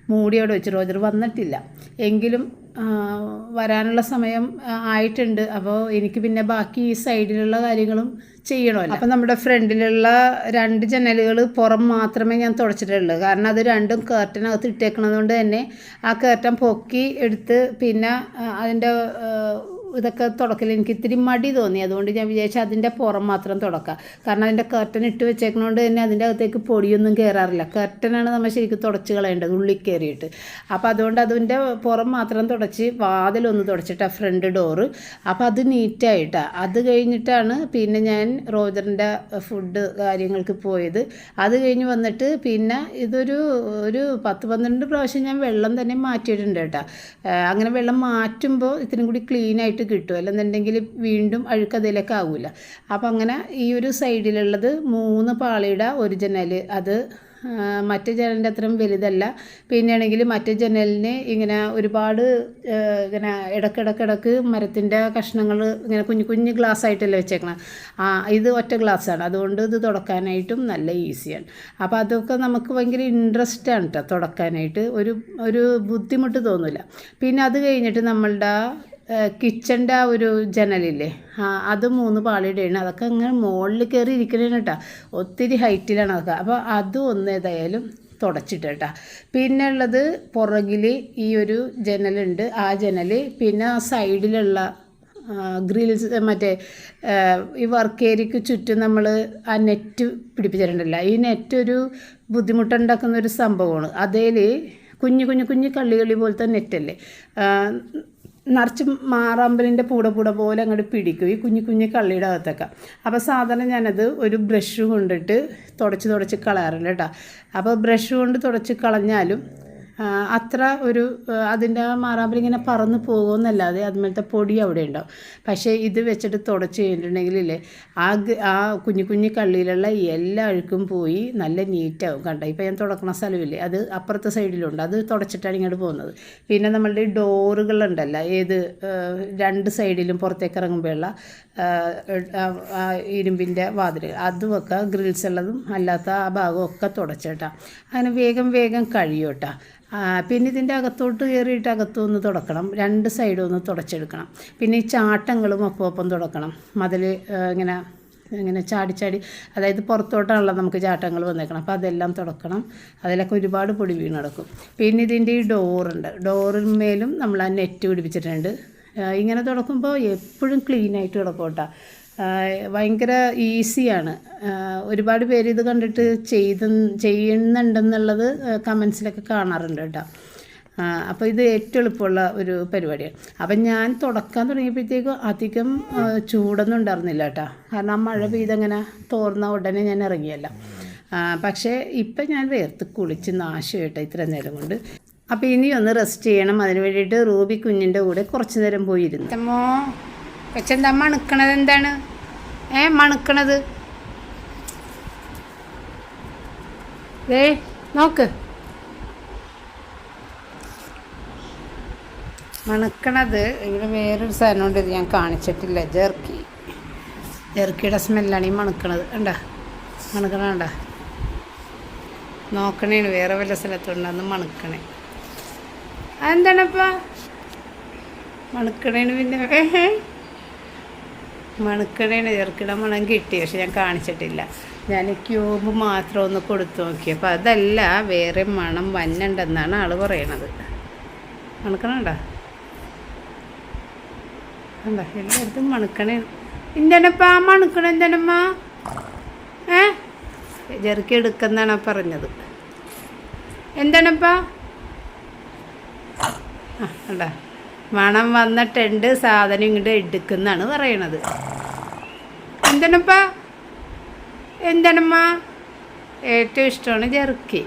മൂടിയോടെ വെച്ച്. റോജർ വന്നിട്ടില്ല. എങ്കിലും വരാനുള്ള സമയം ആയിട്ടുണ്ട്. അപ്പോൾ എനിക്ക് പിന്നെ ബാക്കി ഈ സൈഡിലുള്ള കാര്യങ്ങളും ചെയ്യണമല്ലോ. അപ്പം നമ്മുടെ ഫ്രണ്ടിലുള്ള രണ്ട് ജനലുകൾ പുറം മാത്രമേ ഞാൻ തുടച്ചിട്ടുള്ളൂ. കാരണം അത് രണ്ടും കേർട്ടനകത്ത് ഇട്ടേക്കണത് കൊണ്ട് തന്നെ ആ കേർട്ടൻ പൊക്കി എടുത്ത് പിന്നെ അതിന്റെ ഇതൊക്കെ തുടക്കൽ എനിക്ക് ഇത്തിരി മടി തോന്നി. അതുകൊണ്ട് ഞാൻ വിചാരിച്ചു അതിന്റെ പുറം മാത്രം തുടക്കാം. കാരണം അതിന്റെ കർട്ടൻ ഇട്ട് വെച്ചേക്കണോണ്ട് തന്നെ അതിന്റെ അകത്തേക്ക് പൊടിയൊന്നും കയറാറില്ല കർട്ടനാണ് നമ്മൾ ശരിക്കും തുടച്ച് കളയേണ്ടത് ഉള്ളിൽ കയറിയിട്ട് അപ്പോൾ അതുകൊണ്ട് അതിന്റെ പുറം മാത്രം തുടച്ച് വാതിലൊന്ന് തുടച്ചിട്ടാണ് ഫ്രണ്ട് ഡോറ് അപ്പോൾ അത് നീറ്റായിട്ടാണ് അത് കഴിഞ്ഞിട്ടാണ് പിന്നെ ഞാൻ റോജറിന്റെ ഫുഡ് കാര്യങ്ങൾക്ക് പോയത്. അത് കഴിഞ്ഞ് വന്നിട്ട് പിന്നെ ഇതൊരു ഒരു പത്ത് പന്ത്രണ്ട് പ്രാവശ്യം ഞാൻ വെള്ളം തന്നെ മാറ്റിയിട്ടുണ്ട് കേട്ടോ. അങ്ങനെ വെള്ളം മാറ്റുമ്പോൾ ഇത്തിരി കൂടി ക്ലീൻ ആയിട്ട് കിട്ടും. അല്ലെന്നുണ്ടെങ്കിൽ വീണ്ടും അഴുക്ക് അതിലേക്ക് ആവില്ല അപ്പോൾ അങ്ങനെ ഈ ഒരു സൈഡിലുള്ളത് മൂന്ന് പാളിയുടെ ഒരു ജനൽ. അത് മറ്റേ ജനലിന്റെ അത്രയും വലുതല്ല. പിന്നെയാണെങ്കിൽ മറ്റേ ജനലിന് ഇങ്ങനെ ഒരുപാട് ഇങ്ങനെ ഇടക്കിടക്കിടക്ക് മരത്തിന്റെ കഷ്ണങ്ങൾ ഇങ്ങനെ കുഞ്ഞു കുഞ്ഞു ഗ്ലാസ് ആയിട്ടല്ലേ വെച്ചേക്കണം. ആ ഇത് ഒറ്റ ഗ്ലാസ്സാണ് അതുകൊണ്ട് ഇത് തുടക്കാനായിട്ടും നല്ല ഈസിയാണ്. അപ്പോൾ അതൊക്കെ നമുക്ക് ഭയങ്കര ഇൻട്രസ്റ്റ് ആണ് കേട്ടോ തുടക്കാനായിട്ട്. ഒരു ഒരു ബുദ്ധിമുട്ട് തോന്നില്ല പിന്നെ അത് കഴിഞ്ഞിട്ട് നമ്മളുടെ കിച്ചന്റെ ആ ഒരു ജനലില്ലേ? ആ അത് മൂന്ന് പാളിയുടെയാണ്. അതൊക്കെ ഇങ്ങനെ മുകളിൽ കയറി ഇരിക്കണേണ് കേട്ടോ. ഒത്തിരി ഹൈറ്റിലാണ് അതൊക്കെ. അപ്പോൾ അതും ഒന്ന് ഏതായാലും തുടച്ചിട്ട് കേട്ടോ. പിന്നെ ഉള്ളത് പുറകിൽ ഈ ഒരു ജനലുണ്ട്. ആ ജനൽ പിന്നെ ആ സൈഡിലുള്ള ഗ്രിൽസ് മറ്റേ ഈ വർക്ക് ഏരിയക്ക് ചുറ്റും നമ്മൾ ആ നെറ്റ് പിടിപ്പിച്ചിട്ടുണ്ടല്ലോ. ഈ നെറ്റ് ഒരു ബുദ്ധിമുട്ടുണ്ടാക്കുന്ന ഒരു സംഭവമാണ്. അതേൽ കുഞ്ഞു കുഞ്ഞു കുഞ്ഞു കള്ളികളി പോലത്തെ നെറ്റല്ലേ? നിറച്ച് മാറാമ്പലിന്റെ പൂട പൂട പോലെ അങ്ങോട്ട് പിടിക്കും. ഈ കുഞ്ഞു കുഞ്ഞു കള്ളിയുടെ അകത്തൊക്കെ. അപ്പോൾ സാധാരണ ഞാനത് ഒരു ബ്രഷ് കൊണ്ടിട്ട് തുടച്ച് തുടച്ച് കളയാറുണ്ട് കേട്ടോ അപ്പോൾ ബ്രഷ് കൊണ്ട് തുടച്ച് കളഞ്ഞാലും അത്ര ഒരു അതിന്റെ ആ മാറാമ്പൽ ഇങ്ങനെ പറന്ന് പോകുമെന്നല്ലാതെ അതുപോലത്തെ പൊടി അവിടെ ഉണ്ടാവും. പക്ഷേ ഇത് വെച്ചിട്ട് തുടച്ച് കഴിഞ്ഞിട്ടുണ്ടെങ്കിലേ ആ ആ കുഞ്ഞു കുഞ്ഞു കള്ളിയിലുള്ള എല്ലാ അഴുക്കും പോയി നല്ല നീറ്റാവും കണ്ട? ഇപ്പോൾ ഞാൻ തുടക്കണ സ്ഥലമില്ലേ അത് അപ്പുറത്തെ സൈഡിലുണ്ട് അത് തുടച്ചിട്ടാണ് ഇങ്ങോട്ട് പോകുന്നത്. പിന്നെ നമ്മളുടെ ഡോറുകളുണ്ടല്ലോ ഏത് രണ്ട് സൈഡിലും പുറത്തേക്ക് ഇറങ്ങുമ്പോഴുള്ള ഇരുമ്പിന്റെ വാതിൽ അതുമൊക്കെ ഗ്രിൽസ് ഉള്ളതും അല്ലാത്ത ആ ഒക്കെ തുടച്ചേട്ടാ. അങ്ങനെ വേഗം വേഗം കഴിയൂട്ട. പിന്നെ ഇതിന്റെ അകത്തോട്ട് കയറിയിട്ട് അകത്തൊന്ന് തുടക്കണം. രണ്ട് സൈഡും ഒന്ന് തുടച്ചെടുക്കണം. പിന്നെ ഈ ചാട്ടങ്ങളും ഒപ്പം ഒപ്പം തുടക്കണം. മതിൽ ഇങ്ങനെ ഇങ്ങനെ ചാടി ചാടി. അതായത് പുറത്തോട്ടാണല്ലോ നമുക്ക് ചാട്ടങ്ങൾ വന്നേക്കണം അപ്പോൾ അതെല്ലാം തുടക്കണം. അതിലൊക്കെ ഒരുപാട് പൊടി വീണ് കിടക്കും. പിന്നെ ഇതിന്റെ ഈ ഡോറുണ്ട് ഡോറിന്മേലും നമ്മൾ ആ നെറ്റ് പിടിപ്പിച്ചിട്ടുണ്ട്. ഇങ്ങനെ തുടക്കുമ്പോൾ എപ്പോഴും ക്ലീനായിട്ട് കിടക്കും കേട്ടോ ഭയങ്കര ഈസിയാണ് ഒരുപാട് പേര് ഇത് കണ്ടിട്ട് ചെയ്ത് ചെയ്യുന്നുണ്ടെന്നുള്ളത് കമൻസിലൊക്കെ കാണാറുണ്ട് കേട്ടോ. അപ്പോൾ ഇത് ഏറ്റവും എളുപ്പമുള്ള ഒരു പരിപാടിയാണ്. അപ്പം ഞാൻ തുടക്കാൻ തുടങ്ങിയപ്പോഴത്തേക്കും അധികം ചൂടൊന്നും ഉണ്ടായിരുന്നില്ല കേട്ടോ. കാരണം ആ മഴ പെയ്തങ്ങനെ തോർന്ന ഉടനെ ഞാൻ ഇറങ്ങിയല്ല. പക്ഷേ ഇപ്പം ഞാൻ വേർത്ത് കുളിച്ച് നാശം കേട്ടോ ഇത്ര നേരം കൊണ്ട്. അപ്പോൾ ഇനി ഒന്ന് റെസ്റ്റ് ചെയ്യണം. അതിന് വേണ്ടിയിട്ട് റൂബി കുഞ്ഞിന്റെ കൂടെ കുറച്ച് നേരം പോയിരുന്നു. അമ്മോ കൊച്ചെന്താ മണുക്കണത് എന്താണ്? ഏ മണുക്കണത്? ഏ നോക്ക്. മണക്കണത് ഇവിടെ വേറൊരു സാധനം ഉണ്ട് ഞാൻ കാണിച്ചിട്ടില്ല. ജെർക്കി. ജെർക്കിയുടെ സ്മെല്ലാണ് ഈ മണക്കണത്. ഉണ്ട മണക്കണ കണ്ടാ? നോക്കണേണ് വേറെ വല്ല സ്ഥലത്തുണ്ടെന്ന് മണക്കണേ. അതെന്താണപ്പാ? മണക്കണേന് പിന്നെ. മണക്കണേന് ചെറുക്കിട മണം കിട്ടി പക്ഷെ ഞാൻ കാണിച്ചിട്ടില്ല. ഞാൻ ക്യൂബ് മാത്രം ഒന്ന് കൊടുത്തു നോക്കി. അപ്പോൾ അതല്ല വേറെ മണം വന്നുണ്ടെന്നാണ് ആൾ പറയണത്. മണക്കണണ്ട? കണ്ട? എല്ലായിടത്തും മണക്കണേ എന്താണപ്പാ മണക്കണ എന്താണമ്മ ഏ? ചെറുക്കി എടുക്കുന്നാണ് പറഞ്ഞത്. എന്താണപ്പാ? കണ്ട മണം വന്നിട്ടുണ്ട് സാധനം ഇങ്ങോട്ട് എടുക്കുന്നാണ് പറയണത്. എന്താണപ്പാ എന്താണമ്മ ഏറ്റവും ഇഷ്ടമാണ് ജെറുക്കി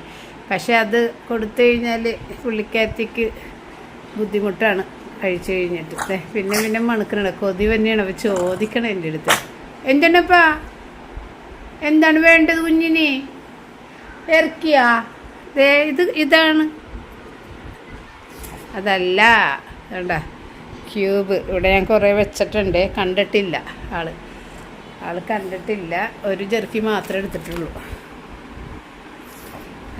പക്ഷെ അത് കൊടുത്തു കഴിഞ്ഞാൽ പുള്ളിക്കാത്തിക്ക് ബുദ്ധിമുട്ടാണ് കഴിച്ചു കഴിഞ്ഞിട്ട്. പിന്നെ പിന്നെ മണക്കണ കൊതി തന്നെയാണ്. അപ്പോൾ ചോദിക്കണം എന്റെ അടുത്ത്. എന്താണപ്പാ എന്താണ് വേണ്ടത് കുഞ്ഞിനെ? ഇറക്കിയാ ഇത് ഇതാണ്. അതല്ല വേണ്ട ക്യൂബ്. ഇവിടെ ഞാൻ കുറേ വെച്ചിട്ടുണ്ട്. കണ്ടിട്ടില്ല ആൾ. ആൾ കണ്ടിട്ടില്ല. ഒരു ജെർക്കി മാത്രമേ എടുത്തിട്ടുള്ളൂ.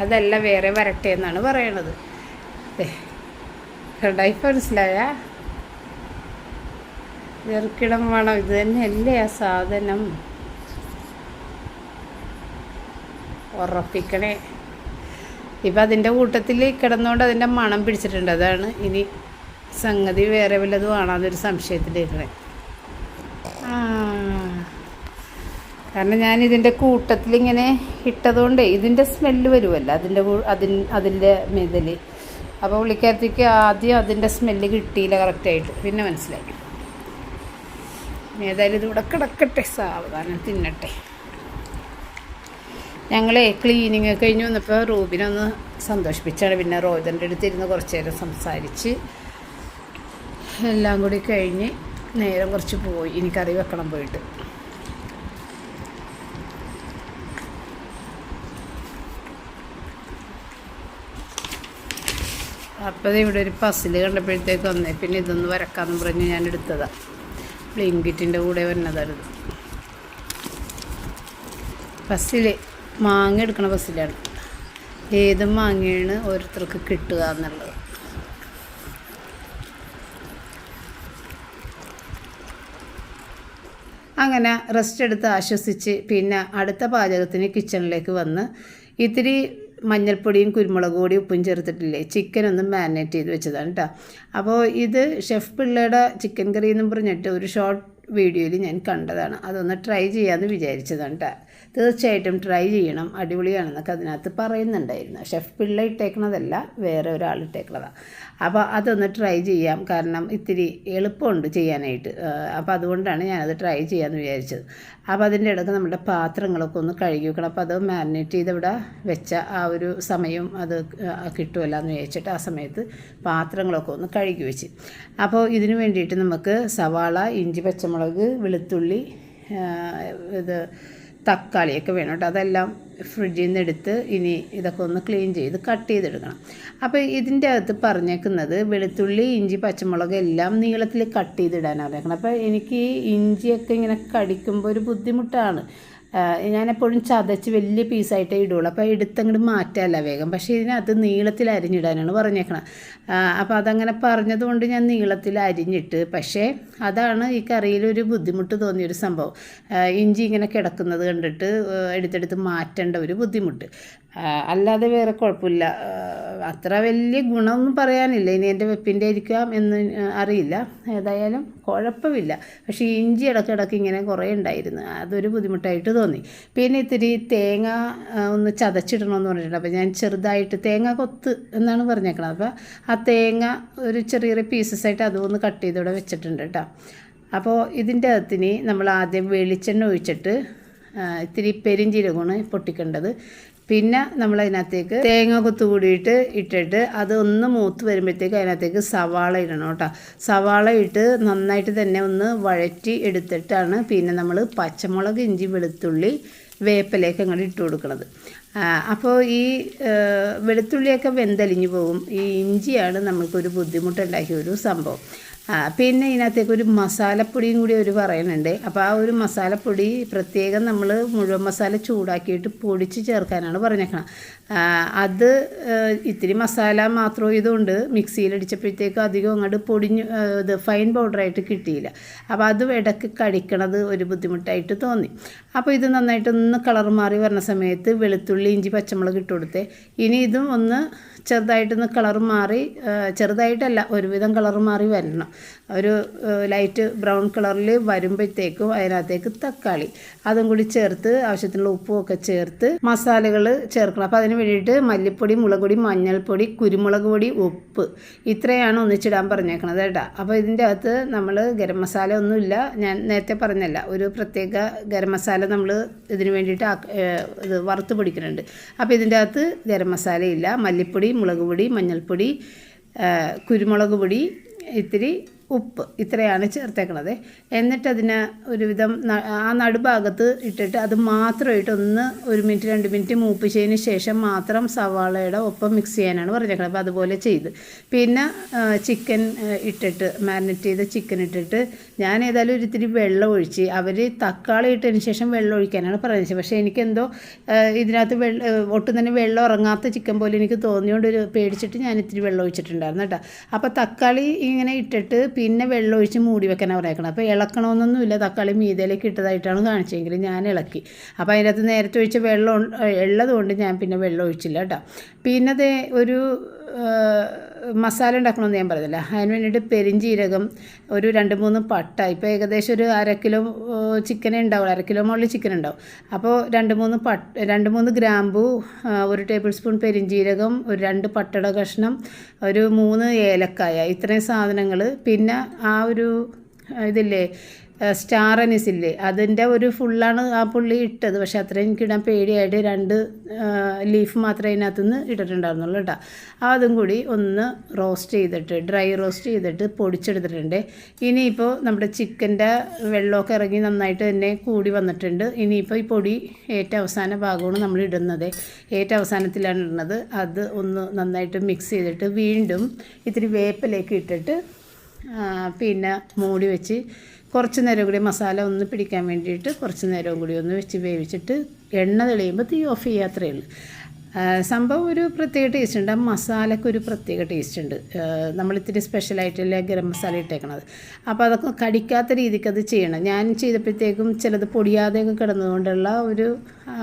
അതല്ല വേറെ വരട്ടെ എന്നാണ് പറയണത്. ദേ, കണ്ടാ ഇപ്പം മനസ്സിലായ? ജെർക്കിടം വേണം. ഇത് തന്നെയല്ലേ ആ സാധനം? ഉറപ്പിക്കണേ. ഇപ്പം അതിന്റെ കൂട്ടത്തിൽ കിടന്നുകൊണ്ട് അതിന്റെ മണം പിടിച്ചിട്ടുണ്ട്. അതാണ് ഇനി സംഗതി വേറെ വല്ലതും ആണോന്നൊരു സംശയത്തിലിരുന്നേ ആ. കാരണം ഞാൻ ഇതിന്റെ കൂട്ടത്തിൽ ഇങ്ങനെ ഇട്ടതുകൊണ്ട് ഇതിന്റെ സ്മെല്ല് വരുമല്ലോ അതിന്റെ അതിൻ അതിന്റെ മെതിൽ അപ്പോൾ പുള്ളിക്കാരത്തേക്ക് ആദ്യം അതിന്റെ സ്മെല്ല് കിട്ടിയില്ല കറക്റ്റായിട്ട് പിന്നെ മനസ്സിലായി. ഏതായാലും ഇതിവിടെ കിടക്കട്ടെ സാവധാനം തിന്നട്ടെ. ഞങ്ങളെ ക്ലീനിങ് കഴിഞ്ഞ് വന്നപ്പോൾ റൂബിനൊന്ന് സന്തോഷിപ്പിച്ചാണ് പിന്നെ റോജന്റെ അടുത്തിരുന്ന് കുറച്ച് നേരം സംസാരിച്ച് എല്ലാം കൂടി കഴിഞ്ഞ് നേരം കുറച്ച് പോയി. ഇനി കറി വെക്കണം പോയിട്ട്. അപ്പോൾ ഇവിടെ ഒരു പസിൽ കണ്ടപ്പോഴത്തേക്ക് വന്നേ. പിന്നെ ഇതൊന്ന് വരക്കാമെന്ന് പറഞ്ഞ് ഞാൻ എടുത്തതാണ് ബ്ലിങ്കിറ്റിന്റെ കൂടെ വരുന്നതാണ് പസിൽ മാങ്ങ എടുക്കണ ബസ്സിലാണ്. ഏത് മാങ്ങയാണ് ഓരോരുത്തർക്ക് കിട്ടുക എന്നുള്ളത്. അങ്ങനെ റെസ്റ്റ് എടുത്ത് ആശ്വസിച്ച് പിന്നെ അടുത്ത പാചകത്തിന് കിച്ചണിലേക്ക് വന്ന് ഇത്തിരി മഞ്ഞൾപ്പൊടിയും കുരുമുളക് പൊടിയും ഉപ്പും ചേർത്തിട്ടില്ലേ? ചിക്കൻ ഒന്ന് മാരിനേറ്റ് ചെയ്ത് വെച്ചതാണ് കേട്ടോ അപ്പോൾ ഇത് ഷെഫ് പിള്ളയുടെ ചിക്കൻ കറി എന്നും പറഞ്ഞിട്ട് ഒരു ഷോർട്ട് വീഡിയോയിൽ ഞാൻ കണ്ടതാണ്. അതൊന്ന് ട്രൈ ചെയ്യാമെന്ന് വിചാരിച്ചതാണ് കേട്ടോ തീർച്ചയായിട്ടും ട്രൈ ചെയ്യണം. അടിപൊളിയാണെന്നൊക്കെ അതിനകത്ത് പറയുന്നുണ്ടായിരുന്നു. ഷെഫ് പിള്ള ഇട്ടേക്കണതല്ല വേറെ ഒരാൾ ഇട്ടേക്കണതാണ് അപ്പോൾ അതൊന്ന് ട്രൈ ചെയ്യാം. കാരണം ഇത്തിരി എളുപ്പമുണ്ട് ചെയ്യാനായിട്ട്. അപ്പോൾ അതുകൊണ്ടാണ് ഞാനത് ട്രൈ ചെയ്യാമെന്ന് വിചാരിച്ചത്. അപ്പോൾ അതിന്റെ ഇടയ്ക്ക് നമ്മുടെ പാത്രങ്ങളൊക്കെ ഒന്ന് കഴുകി വെക്കണം. അപ്പോൾ അത് മാരിനേറ്റ് ചെയ്ത് ഇവിടെ വെച്ച ആ ഒരു സമയം അത് കിട്ടുമല്ലോ എന്ന് വിചാരിച്ചിട്ട് ആ സമയത്ത് പാത്രങ്ങളൊക്കെ ഒന്ന് കഴുകി വെച്ച്. അപ്പോൾ ഇതിന് വേണ്ടിയിട്ട് നമുക്ക് സവാള ഇഞ്ചി പച്ചമുളക് വെളുത്തുള്ളി ഇത് തക്കാളിയൊക്കെ വേണം കേട്ടോ. അതെല്ലാം ഫ്രിഡ്ജിൽ നിന്ന് എടുത്ത് ഇനി ഇതൊക്കെ ഒന്ന് ക്ലീൻ ചെയ്ത് കട്ട് ചെയ്തെടുക്കണം. അപ്പോൾ ഇതിന്റെ അകത്ത് പറഞ്ഞേക്കുന്നത് വെളുത്തുള്ളി ഇഞ്ചി പച്ചമുളക് എല്ലാം നീളത്തിൽ കട്ട് ചെയ്തിടാനാണ്. പറഞ്ഞേക്കണം അപ്പോൾ എനിക്ക് ഇഞ്ചിയൊക്കെ ഇങ്ങനെ കടിക്കുമ്പോൾ ഒരു ബുദ്ധിമുട്ടാണ്. ഞാനെപ്പോഴും ചതച്ച് വലിയ പീസായിട്ടേ ഇടുള്ളൂ. അപ്പോൾ എടുത്തങ്ങോട്ട് മാറ്റാമല്ല വേഗം. പക്ഷേ ഇതിനകത്ത് നീളത്തിൽ അരിഞ്ഞിടാനാണ് പറഞ്ഞേക്കണം. അപ്പോൾ അതങ്ങനെ പറഞ്ഞതുകൊണ്ട് ഞാൻ നീളത്തിൽ അരിഞ്ഞിട്ട് പക്ഷേ അതാണ് ഈ കറിയിൽ ഒരു ബുദ്ധിമുട്ട് തോന്നിയൊരു സംഭവം. ഇഞ്ചി ഇങ്ങനെ കിടക്കുന്നത് കണ്ടിട്ട് എടുത്തെടുത്ത് മാറ്റേണ്ട ഒരു ബുദ്ധിമുട്ട്. അല്ലാതെ വേറെ കുഴപ്പമില്ല. അത്ര വലിയ ഗുണമൊന്നും പറയാനില്ല. ഇനി എന്റെ വെപ്പിന്റെ ആയിരിക്കാം എന്ന് അറിയില്ല. ഏതായാലും കുഴപ്പമില്ല. പക്ഷേ ഇഞ്ചി ഇടയ്ക്കിടയ്ക്ക് ഇങ്ങനെ കുറേ ഉണ്ടായിരുന്നു. അതൊരു ബുദ്ധിമുട്ടായിട്ട് തോന്നി. പിന്നെ ഇത്തിരി തേങ്ങ ഒന്ന് ചതച്ചിടണമെന്ന് പറഞ്ഞിട്ടുണ്ട്. അപ്പോൾ ഞാൻ ചെറുതായിട്ട് തേങ്ങ കൊത്ത് എന്നാണ് പറഞ്ഞേക്കണത്. അപ്പോൾ ആ തേങ്ങ ഒരു ചെറിയ പീസസ് ആയിട്ട് അതൊന്ന് കട്ട് ചെയ്ത് ഇവിടെ വെച്ചിട്ടുണ്ട് കേട്ടോ. അപ്പോൾ ഇതിന്റെ അകത്തിന് നമ്മൾ ആദ്യം വെളിച്ചെണ്ണ ഒഴിച്ചിട്ട് ഇത്തിരി പെരിഞ്ചീരകമാണ് പൊട്ടിക്കേണ്ടത്. പിന്നെ നമ്മൾ അതിനകത്തേക്ക് തേങ്ങ കൊത്തു കൂടിയിട്ട് ഇട്ടിട്ട് അത് ഒന്ന് മൂത്ത് വരുമ്പോഴത്തേക്ക് അതിനകത്തേക്ക് സവാള ഇടണം കേട്ടോ. സവാള ഇട്ട് നന്നായിട്ട് തന്നെ ഒന്ന് വഴറ്റി എടുത്തിട്ടാണ് പിന്നെ നമ്മൾ പച്ചമുളക് ഇഞ്ചി വെളുത്തുള്ളി വേപ്പിലേക്ക് അങ്ങോട്ട് ഇട്ട് കൊടുക്കുന്നത് അപ്പോൾ ഈ വെളുത്തുള്ളിയൊക്കെ വെന്തലിഞ്ഞു പോകും. ഈ ഇഞ്ചിയാണ് നമുക്കൊരു ബുദ്ധിമുട്ടുണ്ടാക്കിയ ഒരു സംഭവം. പിന്നെ ഇതിനകത്തേക്ക് ഒരു മസാലപ്പൊടിയും കൂടി അവർ പറയുന്നുണ്ട്. അപ്പോൾ ആ ഒരു മസാലപ്പൊടി പ്രത്യേകം നമ്മൾ മുഴുവൻ മസാല ചൂടാക്കിയിട്ട് പൊടിച്ച് ചേർക്കാനാണ് പറഞ്ഞേക്കണം. അത് ഇത്തിരി മസാല മാത്രം ഇതുകൊണ്ട് മിക്സിയിലടിച്ചപ്പോഴത്തേക്ക് അധികം അങ്ങോട്ട് പൊടിഞ്ഞ് ഇത് ഫൈൻ പൗഡറായിട്ട് കിട്ടിയില്ല. അപ്പോൾ അത് ഇടയ്ക്ക് കടിക്കണത് ഒരു ബുദ്ധിമുട്ടായിട്ട് തോന്നി. അപ്പോൾ ഇത് നന്നായിട്ടൊന്ന് കളർ മാറി വരുന്ന സമയത്ത് വെളുത്തുള്ളി ഇഞ്ചി പച്ചമുളക് ഇട്ട് കൊടുത്തേ. ഇനി ഇതും ഒന്ന് ചെറുതായിട്ടൊന്ന് കളർ മാറി ചെറുതായിട്ടല്ല ഒരുവിധം കളർ മാറി വരണം. ഒരു ലൈറ്റ് ബ്രൗൺ കളറിൽ വരുമ്പോഴത്തേക്കും അതിനകത്തേക്ക് തക്കാളി. അതും കൂടി ചേർത്ത് ആവശ്യത്തിനുള്ള ഉപ്പും ഒക്കെ ചേർത്ത് മസാലകൾ ചേർക്കണം. അപ്പോൾ അതിന് വേണ്ടിയിട്ട് മല്ലിപ്പൊടി മുളക് പൊടി മഞ്ഞൾപ്പൊടി കുരുമുളക് പൊടി ഉപ്പ്. ഇത്രയാണ് ഒന്നിച്ചിടാൻ പറഞ്ഞേക്കണത് കേട്ടോ. അപ്പോൾ ഇതിന്റെ അകത്ത് നമ്മൾ ഗരം മസാല ഒന്നുമില്ല. ഞാൻ നേരത്തെ പറഞ്ഞല്ല ഒരു പ്രത്യേക ഗരം മസാല നമ്മൾ ഇതിന് വേണ്ടിയിട്ട് ഇത് വറുത്ത് പിടിക്കുന്നുണ്ട് അപ്പോൾ ഇതിന്റെ അകത്ത് ഗരം മസാലയില്ല മല്ലിപ്പൊടി മുളക് പൊടി മഞ്ഞൾപ്പൊടി കുരുമുളക് പൊടി ഇത്തിരി ഉപ്പ് ഇത്രയാണ് ചേർത്തേക്കണത്. എന്നിട്ട് അതിന് ഒരുവിധം ആ നടുഭാഗത്ത് ഇട്ടിട്ട് അത് മാത്രമായിട്ട് ഒന്ന് ഒരു മിനിറ്റ് രണ്ട് മിനിറ്റ് മൂപ്പിച്ചതിന് ശേഷം മാത്രം സവാളയുടെ ഒപ്പം മിക്സ് ചെയ്യാനാണ് പറഞ്ഞേക്കണത്. അപ്പോൾ അതുപോലെ ചെയ്ത്. പിന്നെ ചിക്കൻ ഇട്ടിട്ട് മാരിനേറ്റ് ചെയ്ത ചിക്കൻ ഇട്ടിട്ട് ഞാൻ ഏതായാലും ഒരിത്തിരി വെള്ളം ഒഴിച്ച് അവർ തക്കാളി ഇട്ടതിന് ശേഷം വെള്ളം ഒഴിക്കാനാണ് പറഞ്ഞത്. പക്ഷേ എനിക്കെന്തോ ഇതിനകത്ത് വെള്ളം ഒട്ടും തന്നെ വെള്ളം ഉറങ്ങാത്ത ചിക്കൻ പോലെ എനിക്ക് തോന്നിയോണ്ട് ഒരു പേടിച്ചിട്ട് ഞാൻ ഇത്തിരി വെള്ളം ഒഴിച്ചിട്ടുണ്ടായിരുന്നു കേട്ടോ. അപ്പോൾ തക്കാളി ഇങ്ങനെ ഇട്ടിട്ട് പിന്നെ വെള്ളം ഒഴിച്ച് മൂടി വെക്കാനാണ് പറഞ്ഞേക്കണം അപ്പോൾ ഇളക്കണമെന്നൊന്നുമില്ല തക്കാളി മീതയിലേക്ക് ഇട്ടതായിട്ടാണ് കാണിച്ചെങ്കിൽ ഞാൻ ഇളക്കി. അപ്പോൾ അതിനകത്ത് നേരത്തെ ഒഴിച്ച വെള്ളം ഉള്ളതുകൊണ്ട് ഞാൻ പിന്നെ വെള്ളം ഒഴിച്ചില്ല കേട്ടോ. പിന്നെ ഒരു മസാല ഉണ്ടാക്കണമെന്ന് ഞാൻ പറഞ്ഞില്ല. അതിന് വേണ്ടിയിട്ട് പെരിഞ്ചീരകം ഒരു രണ്ട് മൂന്ന് പട്ട. ഇപ്പോൾ ഏകദേശം ഒരു അര കിലോ ചിക്കനേ ഉണ്ടാവുള്ളൂ. അര കിലോ മുകളിൽ ചിക്കൻ ഉണ്ടാവും. അപ്പോൾ രണ്ട് മൂന്ന് പട്ട രണ്ട് മൂന്ന് ഗ്രാമ്പു ഒരു ടേബിൾ സ്പൂൺ പെരിഞ്ചീരകം ഒരു രണ്ട് പട്ടട കഷ്ണം ഒരു മൂന്ന് ഏലക്കായ. ഇത്രയും സാധനങ്ങൾ പിന്നെ ആ ഒരു ഇതില്ലേ സ്റ്റാർ അനീസില്ലേ അതിന്റെ ഒരു ഫുള്ളാണ് ആ പുള്ളി ഇട്ടത്. പക്ഷെ അത്രയും എനിക്കിടാൻ പേടിയായിട്ട് രണ്ട് ലീഫ് മാത്രമേ അതിനകത്ത് നിന്ന് ഇട്ടിട്ടുണ്ടായിരുന്നുള്ളൂ കേട്ടോ. അതും കൂടി ഒന്ന് റോസ്റ്റ് ചെയ്തിട്ട് ഡ്രൈ റോസ്റ്റ് ചെയ്തിട്ട് പൊടിച്ചെടുത്തിട്ടുണ്ട്. ഇനിയിപ്പോൾ നമ്മുടെ ചിക്കന്റെ വെള്ളമൊക്കെ ഇറങ്ങി നന്നായിട്ട് തന്നെ കൂടി വന്നിട്ടുണ്ട്. ഇനിയിപ്പോൾ ഈ പൊടി ഏറ്റവും അവസാന ഭാഗമാണ് നമ്മൾ ഇടുന്നത്. ഏറ്റവും അവസാനത്തിലാണ് ഇടുന്നത്. അത് ഒന്ന് നന്നായിട്ട് മിക്സ് ചെയ്തിട്ട് വീണ്ടും ഇത്തിരി വേപ്പിലേക്ക് ഇട്ടിട്ട് പിന്നെ മൂടി വെച്ച് കുറച്ച് നേരം കൂടി മസാല ഒന്ന് പിടിക്കാൻ വേണ്ടിയിട്ട് കുറച്ച് നേരം കൂടി ഒന്ന് വെച്ച് വേവിച്ചിട്ട് എണ്ണ തെളിയുമ്പോൾ തീ ഓഫ് ചെയ്യുക അത്രയേ ഉള്ളൂ. സംഭവം ഒരു പ്രത്യേക ടേസ്റ്റ് ഉണ്ട്. ആ മസാലയ്ക്ക് ഒരു പ്രത്യേക ടേസ്റ്റ് ഉണ്ട്. ആ, നമ്മളിത്തിരി സ്പെഷ്യലായിട്ടല്ലേ ഗരം മസാല ഇട്ടേക്കണത്. അപ്പോൾ അതൊക്കെ കടിക്കാത്ത രീതിക്ക് അത് ചെയ്യണം. ഞാൻ ചെയ്തപ്പോഴത്തേക്കും ചിലത് പൊടിയാതെയൊക്കെ കിടന്നതുകൊണ്ടുള്ള ഒരു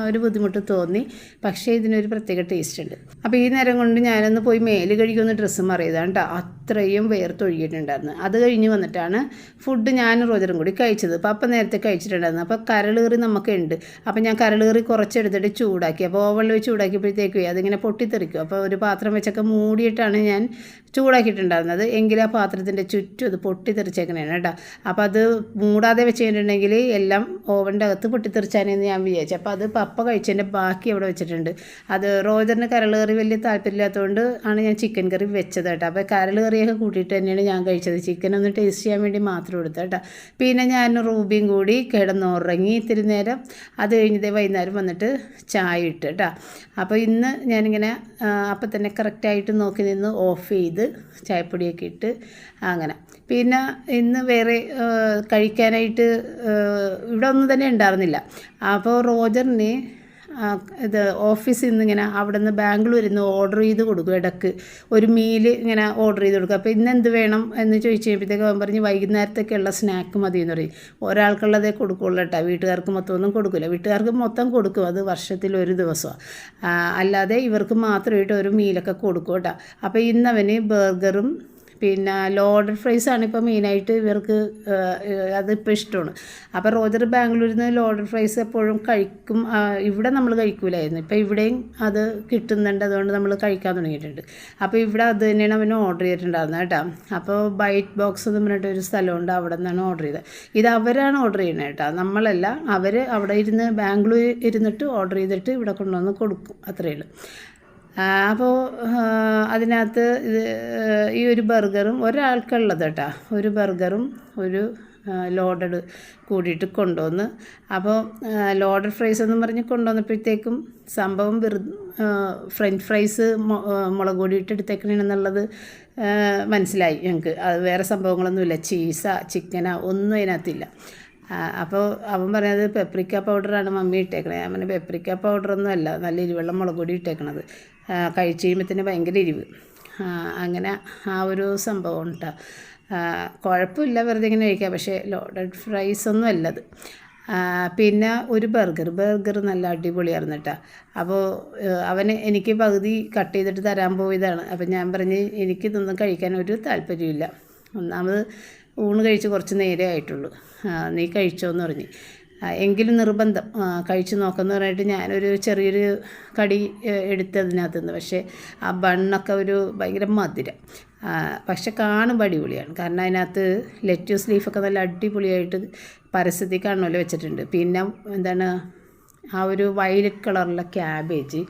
ഒരു ബുദ്ധിമുട്ട് തോന്നി. പക്ഷേ ഇതിനൊരു പ്രത്യേക ടേസ്റ്റ് ഉണ്ട്. അപ്പോൾ ഈ നേരം കൊണ്ട് ഞാനൊന്ന് പോയി മേൽ കഴുകിയൊന്ന് ഡ്രസ്സ് മാറിയതാണ് കേട്ടോ അത്രയും വേർത്തൊഴുകിയിട്ടുണ്ടായിരുന്നു. അത് കഴിഞ്ഞ് വന്നിട്ടാണ് ഫുഡ് ഞാൻ റോജറും കൂടി കഴിച്ചത്. അപ്പോൾ അപ്പം നേരത്തെ കഴിച്ചിട്ടുണ്ടായിരുന്നു. അപ്പോൾ കരളേറി നമുക്കുണ്ട്. അപ്പോൾ ഞാൻ കരളേറി കുറച്ചെടുത്തിട്ട് ചൂടാക്കി. അപ്പോൾ ഓവനിൽ വെച്ച് ചൂടാക്കിയപ്പോഴത്തേക്കും അതിങ്ങനെ പൊട്ടിത്തെറിക്കും. അപ്പോൾ ഒരു പാത്രം വെച്ചൊക്കെ മൂടിയിട്ടാണ് ഞാൻ ചൂടാക്കിയിട്ടുണ്ടായിരുന്നത്. എങ്കിൽ ആ പാത്രത്തിന്റെ ചുറ്റും അത് പൊട്ടിത്തെറിച്ചേക്കണേണ് കേട്ടോ. അപ്പോൾ അത് മൂടാതെ വെച്ച് കഴിഞ്ഞിട്ടുണ്ടെങ്കിൽ എല്ലാം ഓവന്റെ അകത്ത് പൊട്ടിത്തെറിച്ചാനെന്ന് ഞാൻ വിചാരിച്ചു. അപ്പോൾ അത് പപ്പ കഴിച്ചതിന്റെ ബാക്കി അവിടെ വെച്ചിട്ടുണ്ട്. അത് റോജറിന് കരൾ കറി വലിയ താല്പര്യമില്ലാത്തതുകൊണ്ട് ആണ് ഞാൻ ചിക്കൻ കറി വെച്ചത് കേട്ടോ. അപ്പോൾ കരൾ കറിയൊക്കെ കൂട്ടിയിട്ട് തന്നെയാണ് ഞാൻ കഴിച്ചത്. ചിക്കൻ ഒന്ന് ടേസ്റ്റ് ചെയ്യാൻ വേണ്ടി മാത്രം എടുത്തത് കേട്ടോ. പിന്നെ ഞാൻ റൂബിയും കൂടി കിടന്നുറങ്ങി ഇത്തിരി നേരം. അത് കഴിഞ്ഞതേ വൈകുന്നേരം വന്നിട്ട് ചായ ഇട്ട് കേട്ടോ. അപ്പോൾ ഇന്ന് ഞാനിങ്ങനെ അപ്പം തന്നെ കറക്റ്റായിട്ട് നോക്കി നിന്ന് ഓഫ് ചെയ്ത് ചായപ്പൊടിയൊക്കെ ഇട്ട് അങ്ങനെ. പിന്നെ ഇന്ന് വേറെ കഴിക്കാനായിട്ട് ഇവിടെ ഒന്നും തന്നെ ഉണ്ടായിരുന്നില്ല. അപ്പോൾ റോജറിന് ഇത് ഓഫീസിൽ നിന്ന് ഇങ്ങനെ അവിടെ നിന്ന് ബാംഗ്ലൂരിൽ നിന്ന് ഓർഡർ ചെയ്ത് കൊടുക്കും ഇടയ്ക്ക്. ഒരു മീൽ ഇങ്ങനെ ഓർഡർ ചെയ്ത് കൊടുക്കും. അപ്പോൾ ഇന്ന് എന്ത് വേണം എന്ന് ചോദിച്ചു കഴിയുമ്പോഴത്തേക്ക് പറഞ്ഞ് വൈകുന്നേരത്തേക്കുള്ള സ്നാക്ക് മതി എന്ന് പറയും. ഒരാൾക്കുള്ളതേ കൊടുക്കുള്ളൂ കേട്ടോ. വീട്ടുകാർക്ക് മൊത്തം ഒന്നും കൊടുക്കില്ല. വീട്ടുകാർക്ക് മൊത്തം കൊടുക്കും. അത് വർഷത്തിൽ ഒരു ദിവസമാണ് അല്ലാതെ ഇവർക്ക് മാത്രമായിട്ട് ഒരു മീലൊക്കെ കൊടുക്കും കേട്ടോ. അപ്പോൾ ഇന്നവന് ബർഗറും പിന്നെ ലോഡർ ഫ്രൈസ് ആണ് ഇപ്പോൾ മെയിനായിട്ട് ഇവർക്ക് അതിപ്പോൾ ഇഷ്ടമാണ്. അപ്പോൾ റോജർ ബാംഗ്ലൂരിൽ നിന്ന് ലോഡർ ഫ്രൈസ് എപ്പോഴും കഴിക്കും ഇവിടെ നമ്മൾ കഴിക്കൂലായിരുന്നു. ഇപ്പോൾ ഇവിടെയും അത് കിട്ടുന്നുണ്ട് അതുകൊണ്ട് നമ്മൾ കഴിക്കാൻ തുടങ്ങിയിട്ടുണ്ട്. അപ്പോൾ ഇവിടെ അത് തന്നെയാണ് അവന് ഓർഡർ ചെയ്തിട്ടുണ്ടായിരുന്നത് കേട്ടോ. അപ്പോൾ ബൈറ്റ് ബോക്സ് എന്ന് പറഞ്ഞിട്ട് ഒരു സ്ഥലമുണ്ട് അവിടെ നിന്നാണ് ഓർഡർ ചെയ്തത്. ഇത് അവരാണ് ഓർഡർ ചെയ്യുന്നത് കേട്ടോ. നമ്മളല്ല അവർ അവിടെ ഇരുന്ന് ബാംഗ്ലൂർ ഇരുന്നിട്ട് ഓർഡർ ചെയ്തിട്ട് ഇവിടെ കൊണ്ടുവന്ന് കൊടുക്കും അത്രയേ ഉള്ളൂ. അപ്പോൾ അതിനകത്ത് ഇത് ഈ ഒരു ബർഗറും ഒരാൾക്കുള്ളത് കേട്ടോ ഒരു ബർഗറും ഒരു ലോഡഡ് കൂടിയിട്ട് കൊണ്ടുവന്ന് അപ്പോൾ ലോഡഡ് ഫ്രൈസ് എന്ന് പറഞ്ഞ് കൊണ്ടുവന്നപ്പോഴത്തേക്കും സംഭവം വെറു ഫ്രഞ്ച് ഫ്രൈസ് മുളക് പൊടി ഇട്ടെടുത്തേക്കണെന്നുള്ളത് മനസ്സിലായി ഞങ്ങൾക്ക് അത് വേറെ സംഭവങ്ങളൊന്നുമില്ല. ചീസ ചിക്കന ഒന്നും അതിനകത്തില്ല. അപ്പോൾ അവൻ പറഞ്ഞത് പെപ്രിക്ക പൗഡറാണ് മമ്മി ഇട്ടേക്കണത് പറഞ്ഞു പെപ്രിക്ക പൗഡറൊന്നും അല്ല നല്ല ഇരുവെള്ളം മുളക് പൊടി ഇട്ടേക്കണത്. കഴിച്ച് കഴിയുമ്പോൾ തന്നെ ഭയങ്കര എരിവ്. അങ്ങനെ ആ ഒരു സംഭവം ഉണ്ടാ കുഴപ്പമില്ല വെറുതെ ഇങ്ങനെ കഴിക്കാം പക്ഷേ ലോഡഡ് ഫ്രൈസ് ഒന്നും അല്ലത്. പിന്നെ ഒരു ബർഗർ ബർഗർ നല്ല അടിപൊളിയായിരുന്നു കേട്ടോ അപ്പോൾ അവന് എനിക്ക് പകുതി കട്ട് ചെയ്തിട്ട് തരാൻ പോയതാണ്. അപ്പോൾ ഞാൻ പറഞ്ഞ് എനിക്കിതൊന്നും കഴിക്കാൻ ഒരു താല്പര്യമില്ല ഒന്നാമത് ഊണ് കഴിച്ച് കുറച്ച് നേരേ ആയിട്ടുള്ളൂ. നീ കഴിച്ചോ എന്ന് പറഞ്ഞ് എങ്കിലും നിർബന്ധം. കഴിച്ചു നോക്കാമെന്ന് പറഞ്ഞിട്ട് ഞാനൊരു ചെറിയൊരു കടി എടുത്ത് എടുത്തതിനകത്ത് നിന്ന് പക്ഷേ ആ ബണ്ണൊക്കെ ഒരു ഭയങ്കര മധുരം. പക്ഷെ കാണുമ്പോൾ അടിപൊളിയാണ്. കാരണം അതിനകത്ത് ലെറ്റ്യൂസ് ലീഫൊക്കെ നല്ല അടിപൊളിയായിട്ട് പരസ്യത്തിൽ കാണുമല്ലോ വെച്ചിട്ടുണ്ട്. പിന്നെ എന്താണ് ആ ഒരു വയലറ്റ് കളറുള്ള ക്യാബേജ്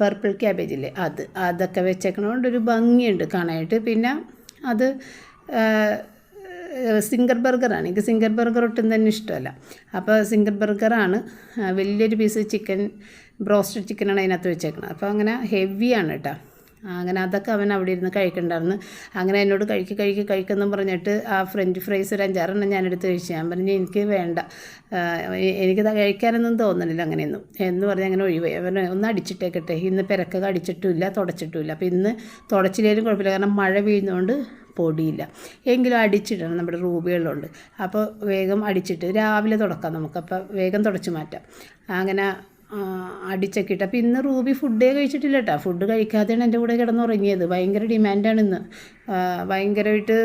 പർപ്പിൾ ക്യാബേജ് ഇല്ലേ അത് അതൊക്കെ വെച്ചേക്കണോണ്ട് ഒരു ഭംഗിയുണ്ട് കാണാനായിട്ട്. പിന്നെ അത് സിംഗർ ബർഗറാണ് എനിക്ക് സിംഗർ ബർഗർ ഒട്ടും തന്നെ ഇഷ്ടമല്ല. അപ്പോൾ സിംഗർ ബർഗറാണ് വലിയൊരു പീസ് ചിക്കൻ ബ്രോസ്റ്റഡ് ചിക്കനാണ് അതിനകത്ത് വെച്ചേക്കുന്നത് അപ്പോൾ അങ്ങനെ ഹെവിയാണ് കേട്ടോ. അങ്ങനെ അതൊക്കെ അവൻ അവിടെ ഇരുന്ന് കഴിക്കണ്ടായിരുന്നു. അങ്ങനെ എന്നോട് കഴിക്ക് കഴിക്ക് കഴിക്കുന്നു പറഞ്ഞിട്ട് ആ ഫ്രഞ്ച് ഫ്രൈസ് ഒരു അഞ്ചാറെണ്ണം ഞാൻ എടുത്ത് കഴിച്ചു. ഞാൻ പറഞ്ഞു എനിക്ക് വേണ്ട. എനിക്കത് കഴിക്കാനൊന്നും തോന്നണില്ല അങ്ങനെയൊന്നും. എന്ന് പറഞ്ഞ് അങ്ങനെ ഒഴിവായി. അവൻ ഒന്ന് അടിച്ചിട്ടേക്കട്ടെ. ഇന്ന് പെരക്കൊക്കെ അടിച്ചിട്ടുമില്ല തുടച്ചിട്ടുമില്ല. അപ്പോൾ ഇന്ന് തുടച്ചില്ലേലും കുഴപ്പമില്ല. കാരണം മഴ പെയ്യുന്നതുകൊണ്ട് പൊടിയില്ല. എങ്കിലും അടിച്ചിടണം. നമ്മുടെ റൂബികളിലുണ്ട് അപ്പോൾ വേഗം അടിച്ചിട്ട് രാവിലെ തുടക്കാം നമുക്കപ്പോൾ വേഗം തുടച്ച് മാറ്റാം. അങ്ങനെ അടിച്ചൊക്കെ ഇട്ട്. അപ്പോൾ ഇന്ന് റൂബി ഫുഡേ കഴിച്ചിട്ടില്ല കേട്ടോ. ഫുഡ് കഴിക്കാതെയാണ് എന്റെ കൂടെ കിടന്നുറങ്ങിയത്. ഭയങ്കര ഡിമാൻഡാണ് ഇന്ന്. ഭയങ്കരമായിട്ട്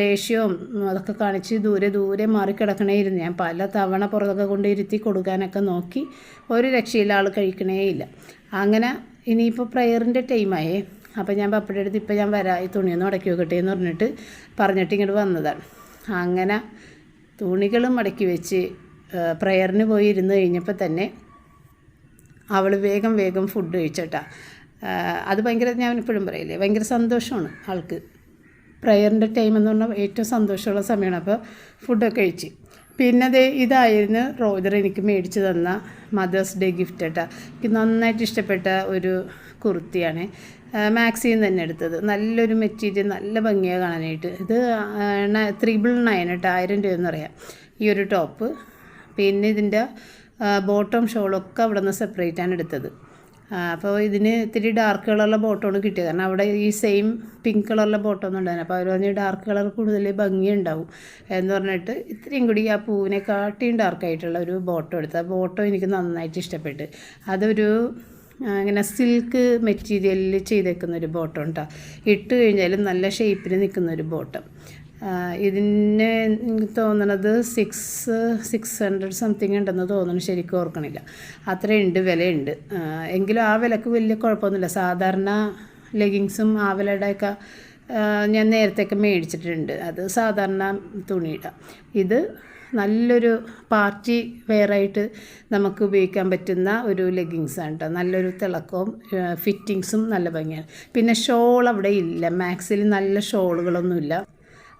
ദേഷ്യവും അതൊക്കെ കാണിച്ച് ദൂരെ ദൂരെ മാറി കിടക്കണേയിരുന്നു ഞാൻ പല തവണ പുറത്തൊക്കെ കൊണ്ട് ഇരുത്തി കൊടുക്കാനൊക്കെ നോക്കി ഒരു രക്ഷയില്ല. ആൾ കഴിക്കണേയില്ല അങ്ങനെ ഇനിയിപ്പോൾ പ്രയറിന്റെ ടൈമായേ അപ്പോൾ ഞാൻ പപ്പയുടെ അടുത്ത് ഇപ്പോൾ ഞാൻ വരാം ഈ തുണിയൊന്നും അടക്കി വെക്കട്ടെ എന്ന് പറഞ്ഞിട്ട് പറഞ്ഞിട്ട് ഇങ്ങോട്ട് വന്നതാണ്. അങ്ങനെ തുണികളും മടക്കി വെച്ച് പ്രയറിന് പോയി ഇരുന്ന് കഴിഞ്ഞപ്പോൾ തന്നെ അവൾ വേഗം വേഗം ഫുഡ് കഴിച്ചട്ടാ. അത് ഭയങ്കര ഞാൻ ഇപ്പോഴും പറയില്ലേ ഭയങ്കര സന്തോഷമാണ് ആൾക്ക്. പ്രയറിന്റെ ടൈം എന്ന് പറഞ്ഞാൽ ഏറ്റവും സന്തോഷമുള്ള സമയമാണ്. അപ്പോൾ ഫുഡൊക്കെ കഴിച്ച്. പിന്നെ ദേ ഇതായിരുന്നു റോജർ എനിക്ക് മേടിച്ച് തന്ന മദേഴ്സ് ഡേ ഗിഫ്റ്റ് കേട്ടോ എനിക്ക് നന്നായിട്ട് ഇഷ്ടപ്പെട്ട ഒരു കുർത്തിയാണ്. മാക്സിയും തന്നെ എടുത്തത്. നല്ലൊരു മെറ്റീരിയൽ നല്ല ഭംഗിയാണ് കാണാനായിട്ട്. ഇത് ത്രിബിൾ നയൻ കേട്ടോ ആയിരം രൂപയെന്ന് പറയാം. ഈ ഒരു ടോപ്പ്. പിന്നെ ഇതിന്റെ ബോട്ടം ഷോളൊക്കെ അവിടെ നിന്ന് സെപ്പറേറ്റ് ആണ് എടുത്തത്. അപ്പോൾ ഇതിന് ഇത്തിരി ഡാർക്ക് കളറുള്ള ബോട്ടമാണ് കിട്ടിയത്. കാരണം അവിടെ ഈ സെയിം പിങ്ക് കളറുള്ള ബോട്ടം ഒന്നും ഉണ്ടായിരുന്നു അപ്പോൾ അവർ പറഞ്ഞ് ഡാർക്ക് കളർ കൂടുതൽ ഭംഗിയുണ്ടാവും എന്ന് പറഞ്ഞിട്ട് ഇത്രയും കൂടി ആ പൂവിനെ കാട്ടിയും ഡാർക്കായിട്ടുള്ള ഒരു ബോട്ടം എടുത്തു ആ ബോട്ടം എനിക്ക് നന്നായിട്ട് ഇഷ്ടപ്പെട്ട്. അതൊരു ഇങ്ങനെ സിൽക്ക് മെറ്റീരിയലിൽ ചെയ്തേക്കുന്ന ഒരു ബോട്ടം കേട്ടോ ഇട്ട് കഴിഞ്ഞാലും നല്ല ഷേപ്പിൽ നിൽക്കുന്ന ഒരു ബോട്ടം. ഇതിന് എനിക്ക് തോന്നണത് സിക്സ് സിക്സ് ഹൺഡ്രഡ് സംതിങ് ഉണ്ടെന്ന് തോന്നുന്നു ശരിക്കും ഓർക്കണില്ല. അത്രയുണ്ട് വിലയുണ്ട്. എങ്കിലും ആ വിലക്ക് വലിയ കുഴപ്പമൊന്നുമില്ല. സാധാരണ ലെഗിങ്സും ആ വിലയുടെയൊക്കെ ഞാൻ നേരത്തെയൊക്കെ മേടിച്ചിട്ടുണ്ട്. അത് സാധാരണ തുണിയുടെ. ഇത് നല്ലൊരു പാർട്ടി വെയറായിട്ട് നമുക്ക് ഉപയോഗിക്കാൻ പറ്റുന്ന ഒരു ലെഗിങ്സാണ് കേട്ടോ നല്ലൊരു തിളക്കവും ഫിറ്റിങ്സും നല്ല ഭംഗിയാണ്. പിന്നെ ഷോൾ അവിടെ ഇല്ല. മാക്സിൽ നല്ല ഷോളുകളൊന്നുമില്ല.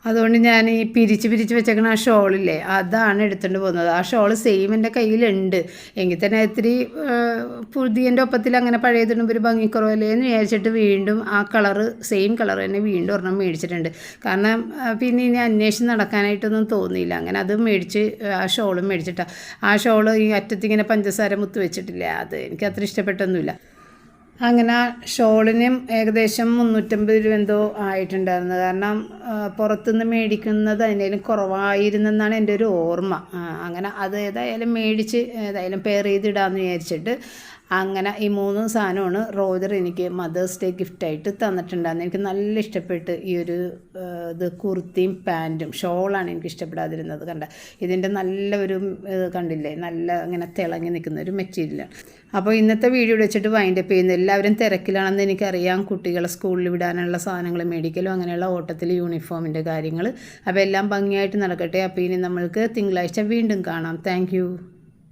അതുകൊണ്ട് ഞാൻ ഈ പിരിച്ച് പിരിച്ച് വെച്ചേക്കണ ആ ഷോളില്ലേ അതാണ് എടുത്തുകൊണ്ട് പോകുന്നത്. ആ ഷോൾ സെയിം എന്റെ കയ്യിലുണ്ട്. എങ്കിൽ തന്നെ ഇത്തിരി പുതിയന്റെ ഒപ്പത്തിൽ അങ്ങനെ പഴയതിടുമ്പോൾ ഒരു ഭംഗിക്കുറവല്ലേ എന്ന് വിചാരിച്ചിട്ട് വീണ്ടും ആ കളറ് സെയിം കളർ തന്നെ വീണ്ടും ഒരെണ്ണം മേടിച്ചിട്ടുണ്ട്. കാരണം പിന്നെ ഇനി അന്വേഷിച്ച് നടക്കാനായിട്ടൊന്നും തോന്നിയില്ല. അങ്ങനെ അത് മേടിച്ച് ആ ഷോളും മേടിച്ചിട്ടാണ് ആ ഷോൾ ഈ അറ്റത്തിങ്ങനെ പഞ്ചസാര മുത്ത് വെച്ചിട്ടില്ല അത് എനിക്ക് അത്ര ഇഷ്ടപ്പെട്ടൊന്നുമില്ല. അങ്ങനെ ഷോളിനും ഏകദേശം മുന്നൂറ്റമ്പത് രൂപ എന്തോ ആയിട്ടുണ്ടായിരുന്നു. കാരണം പുറത്തുനിന്ന് മേടിക്കുന്നത് അതിനേലും കുറവായിരുന്നെന്നാണ് എന്റെ ഒരു ഓർമ്മ. അങ്ങനെ അത് ഏതായാലും മേടിച്ച് ഏതായാലും പെയർ ചെയ്തിടാമെന്ന് വിചാരിച്ചിട്ട് അങ്ങനെ ഈ മൂന്ന് സാധനമാണ് റോജർ എനിക്ക് മദേഴ്സ് ഡേ ഗിഫ്റ്റായിട്ട് തന്നിട്ടുണ്ടായിരുന്നു എനിക്ക് നല്ല ഇഷ്ടപ്പെട്ട് ഈ ഒരു ഇത് കുർത്തിയും പാന്റും ഷോളാണ് എനിക്ക് ഇഷ്ടപ്പെടാതിരുന്നത് കണ്ട. ഇതിന്റെ നല്ല ഒരു കണ്ടില്ലേ? നല്ല അങ്ങനെ തിളങ്ങി നിൽക്കുന്ന ഒരു മെറ്റീരിയലാണ് അപ്പോൾ ഇന്നത്തെ വീഡിയോ വെച്ചിട്ട് വൈൻഡ് അപ്പ് ചെയ്യുന്നത് എല്ലാവരും തിരക്കിലാണെന്ന് എനിക്കറിയാം. കുട്ടികളെ സ്കൂളിൽ വിടാനുള്ള സാധനങ്ങൾ മേടിക്കലും അങ്ങനെയുള്ള ഓട്ടത്തിൽ യൂണിഫോമിന്റെ കാര്യങ്ങൾ അപ്പോൾ എല്ലാം ഭംഗിയായിട്ട് നടക്കട്ടെ. അപ്പോൾ ഇനി നമ്മൾക്ക് തിങ്കളാഴ്ച വീണ്ടും കാണാം. താങ്ക്